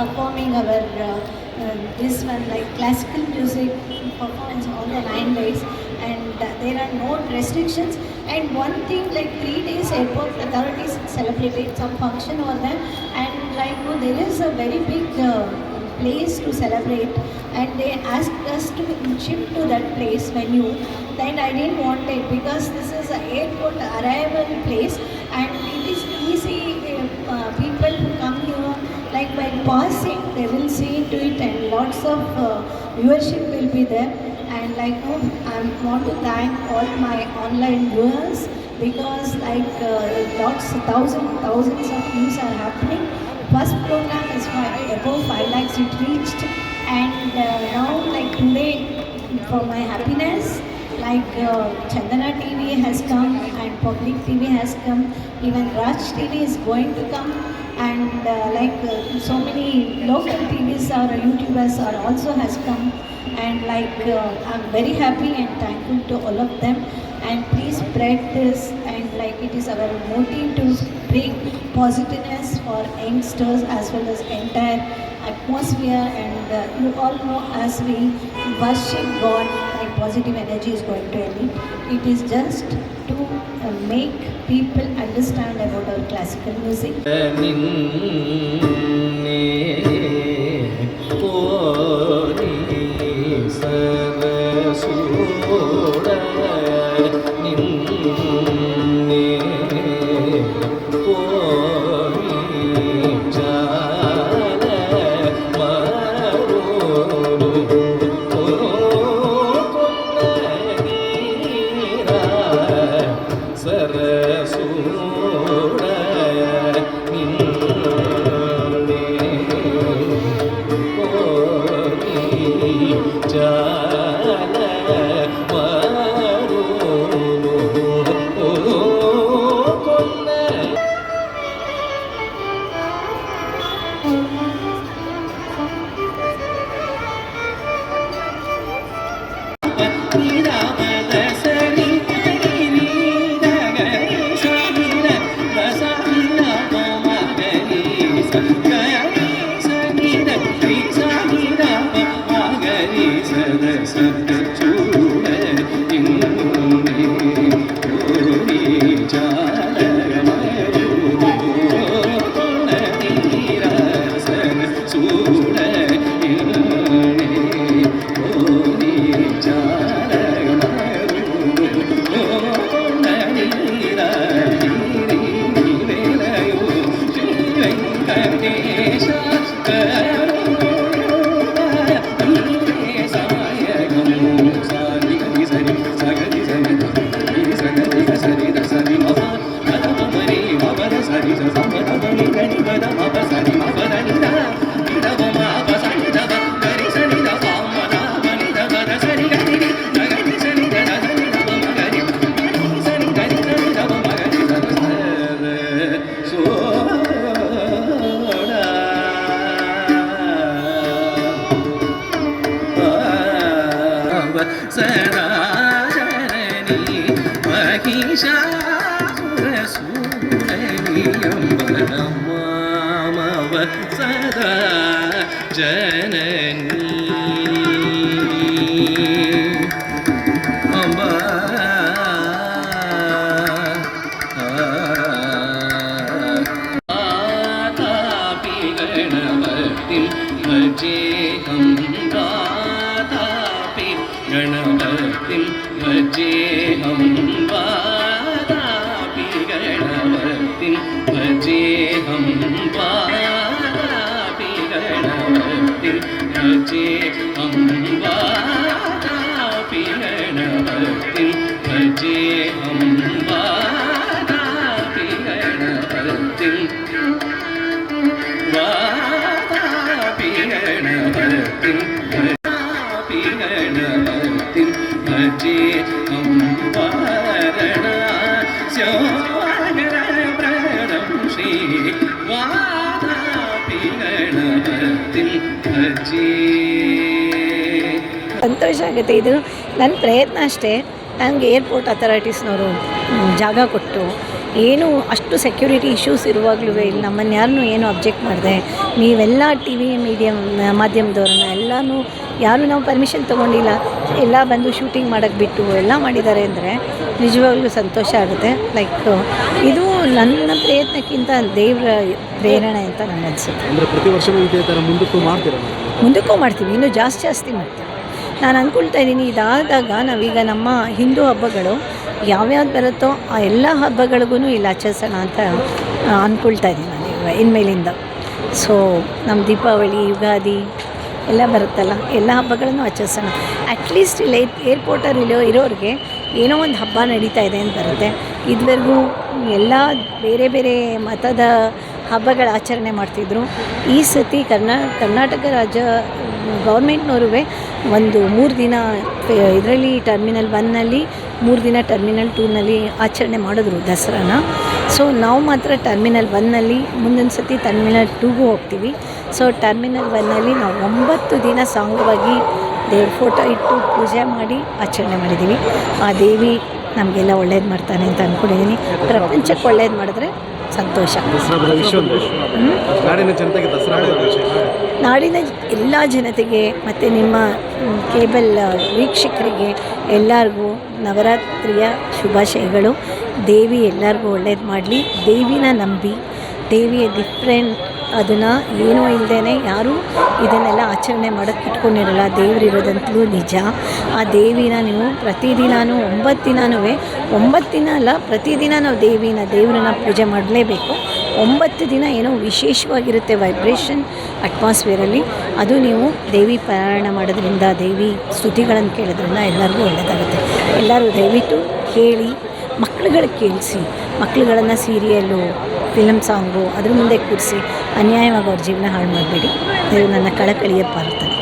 performing our uh, uh, this one like classical music performance all the nine days and there are no restrictions. And one thing like three days airport authorities celebrate some function over there and like no, there is a very big uh, place to celebrate. And they asked us to shift to that place venue. Then i didn't want it because this is an airport arrival place and lots of uh, viewership will be there. And like no i want to thank all my online viewers because like uh, lots thousands thousands of views are happening. First program is five, above 5 lakhs it reached. And uh, now like today for my happiness like uh, Chandana TV has come and Public TV has come. Even Raj TV is going to come and uh, like uh, so many local TVs or YouTubers are also has come. And like uh, I'm very happy and thankful to all of them. And please spread this. And like it is our motive to bring positiveness for youngsters as well as entire atmosphere. And uh, you all know as we worship God positive energy is going to any. It is just to uh, make people understand about our classical music. রাজা സദാ ജനനി മണ്ഡലത്തിൽ വജേഹം പാതാപികണവത്തിൽ വജേഹം പാതാപികണവത്തിൽ വജേഹം ಸಂತೋಷ ಆಗುತ್ತೆ. ಇದು ನನ್ನ ಪ್ರಯತ್ನ ಅಷ್ಟೇ. ನನಗೆ airport ಅಥಾರಿಟೀಸ್ನವರು ಜಾಗ ಕೊಟ್ಟು ಏನು ಅಷ್ಟು ಸೆಕ್ಯೂರಿಟಿ ಇಶ್ಯೂಸ್ ಇರುವಾಗಲೂ ಇಲ್ಲಿ. ನಮ್ಮನ್ನು ಯಾರನ್ನೂ ಏನು ಅಬ್ಜೆಕ್ಟ್ ಮಾಡಿದೆ. ನೀವೆಲ್ಲ ಟಿ ವಿ ಮೀಡಿಯಮ್ ಮಾಧ್ಯಮದವ್ರನ್ನ ಎಲ್ಲನೂ ಯಾರೂ ನಾವು ಪರ್ಮಿಷನ್ ತೊಗೊಂಡಿಲ್ಲ ಎಲ್ಲ ಬಂದು ಶೂಟಿಂಗ್ ಮಾಡೋಕ್ಕೆ ಬಿಟ್ಟು ಎಲ್ಲ ಮಾಡಿದ್ದಾರೆ ಅಂದರೆ ನಿಜವಾಗ್ಲೂ ಸಂತೋಷ ಆಗುತ್ತೆ. ಲೈಕ್ ಇದು ನನ್ನ ಪ್ರಯತ್ನಕ್ಕಿಂತ ದೇವರ ಪ್ರೇರಣೆ ಅಂತ ನನ್ನ ಅನಿಸುತ್ತೆ. ಅಂದರೆ ಪ್ರತಿ ವರ್ಷ ಇದೇ ಥರ ಮುಂದಕ್ಕೂ ಮಾಡ್ತೀರ ಮುಂದಕ್ಕೂ ಮಾಡ್ತೀವಿ ಇನ್ನೂ ಜಾಸ್ತಿ ಜಾಸ್ತಿ ಮಾಡ್ತೀವಿ. ನಾನು ಅಂದ್ಕೊಳ್ತಾ ಇದ್ದೀನಿ ಇದಾದಾಗ ನಾವೀಗ ನಮ್ಮ ಹಿಂದೂ ಹಬ್ಬಗಳು ಯಾವ್ಯಾವ್ದು ಬರುತ್ತೋ ಆ ಎಲ್ಲ ಹಬ್ಬಗಳಿಗೂ ಇಲ್ಲಿ ಆಚರಿಸೋಣ ಅಂತ ಅಂದ್ಕೊಳ್ತಾ ಇದ್ದೀನಿ ನಾನು ಇವಾಗ ಇನ್ಮೇಲಿಂದ. ಸೊ ನಮ್ಮ ದೀಪಾವಳಿ ಯುಗಾದಿ ಎಲ್ಲ ಬರುತ್ತಲ್ಲ, ಎಲ್ಲ ಹಬ್ಬಗಳನ್ನು ಆಚರಿಸೋಣ. ಅಟ್ಲೀಸ್ಟ್ ಇಲ್ಲಿ ಏರ್ಪೋರ್ಟಲ್ಲಿ ಇಲ್ಲೋ ಇರೋರಿಗೆ ಏನೋ ಒಂದು ಹಬ್ಬ ನಡೀತಾ ಇದೆ ಅಂತ ಬರುತ್ತೆ. ಇದುವರೆಗೂ ಎಲ್ಲ ಬೇರೆ ಬೇರೆ ಮತದ ಹಬ್ಬಗಳ ಆಚರಣೆ ಮಾಡ್ತಿದ್ರು. ಈ ಸತಿ ಕರ್ನಾ ಕರ್ನಾಟಕ ರಾಜ್ಯ ಗೌರ್ಮೆಂಟ್ನವರು ಒಂದು ಮೂರು ದಿನ, ಇದರಲ್ಲಿ ಟರ್ಮಿನಲ್ ಒನ್ನಲ್ಲಿ, ಮೂರು ದಿನ ಟರ್ಮಿನಲ್ ಟೂನಲ್ಲಿ ಆಚರಣೆ ಮಾಡಿದ್ರು ದಸರಾನ. ಸೊ ನಾವು ಮಾತ್ರ ಟರ್ಮಿನಲ್ ಒನ್ನಲ್ಲಿ ಮುಂದೊಂದು ಸತಿ ಟರ್ಮಿನಲ್ ಟೂಗೂ ಹೋಗ್ತೀವಿ. ಸೊ ಟರ್ಮಿನಲ್ ಒನ್ನಲ್ಲಿ ನಾವು ಒಂಬತ್ತು ದಿನ ಸಾಂಗವಾಗಿ ದೇವ್ರ ಫೋಟೋ ಇಟ್ಟು ಪೂಜೆ ಮಾಡಿ ಆಚರಣೆ ಮಾಡಿದ್ದೀವಿ ಆ ದೇವಿ ನಮಗೆಲ್ಲ ಒಳ್ಳೇದು ಮಾಡ್ತಾನೆ ಅಂತ ಅಂದ್ಕೊಂಡಿದ್ದೀನಿ ಪ್ರಪಂಚಕ್ಕೆ ಒಳ್ಳೇದು ಮಾಡಿದ್ರೆ ಸಂತೋಷ. ನಾಡಿನ ಎಲ್ಲ ಜನತೆಗೆ ಮತ್ತು ನಿಮ್ಮ ಕೇಬಲ್ ವೀಕ್ಷಕರಿಗೆ ಎಲ್ಲರಿಗೂ ನವರಾತ್ರಿಯ ಶುಭಾಶಯಗಳು. ದೇವಿ ಎಲ್ಲರಿಗೂ ಒಳ್ಳೇದು ಮಾಡಲಿ. ದೇವಿನ ನಂಬಿ ದೇವಿಯ ಡಿಫ್ರೆಂಟ್ ಅದನ್ನು ಏನೂ ಇಲ್ಲದೇ ಯಾರೂ ಇದನ್ನೆಲ್ಲ ಆಚರಣೆ ಮಾಡೋಕ್ಕೆ ಇಟ್ಕೊಂಡಿರಲ್ಲ. ದೇವರಿರೋದಂತಲೂ ನಿಜ. ಆ ದೇವಿನ ನೀವು ಪ್ರತಿದಿನವೂ ಒಂಬತ್ತು ದಿನವೂ ಒಂಬತ್ತು ದಿನ ಅಲ್ಲ ಪ್ರತಿದಿನ ನಾವು ದೇವಿನ ದೇವರನ್ನ ಪೂಜೆ ಮಾಡಲೇಬೇಕು. ಒಂಬತ್ತು ದಿನ ಏನೋ ವಿಶೇಷವಾಗಿರುತ್ತೆ ವೈಬ್ರೇಷನ್ ಅಟ್ಮಾಸ್ಫಿಯರಲ್ಲಿ ಅದು ನೀವು ದೇವಿ ಪಾರಾಯಣ ಮಾಡೋದ್ರಿಂದ, ದೇವಿ ಸ್ತುತಿಗಳನ್ನು ಕೇಳೋದ್ರಿಂದ ಎಲ್ಲರಿಗೂ ಒಳ್ಳೆಯದಾಗುತ್ತೆ ಎಲ್ಲರೂ ದಯವಿಟ್ಟು ಕೇಳಿ ಮಕ್ಕಳುಗಳಿಗೆ ಕೇಳಿಸಿ ಮಕ್ಕಳುಗಳನ್ನು ಸೀರಿಯಲ್ಲು ಫಿಲಮ್ ಸಾಂಗು ಅದ್ರ ಮುಂದೆ ಕೂರಿಸಿ ಅನ್ಯಾಯವಾಗಿ ಅವ್ರ ಜೀವನ ಹಾಳು ಮಾಡಬೇಡಿ. ಇದು ನನ್ನ ಕಳಕಳಿಯ ಪ್ರಾರ್ಥನೆ.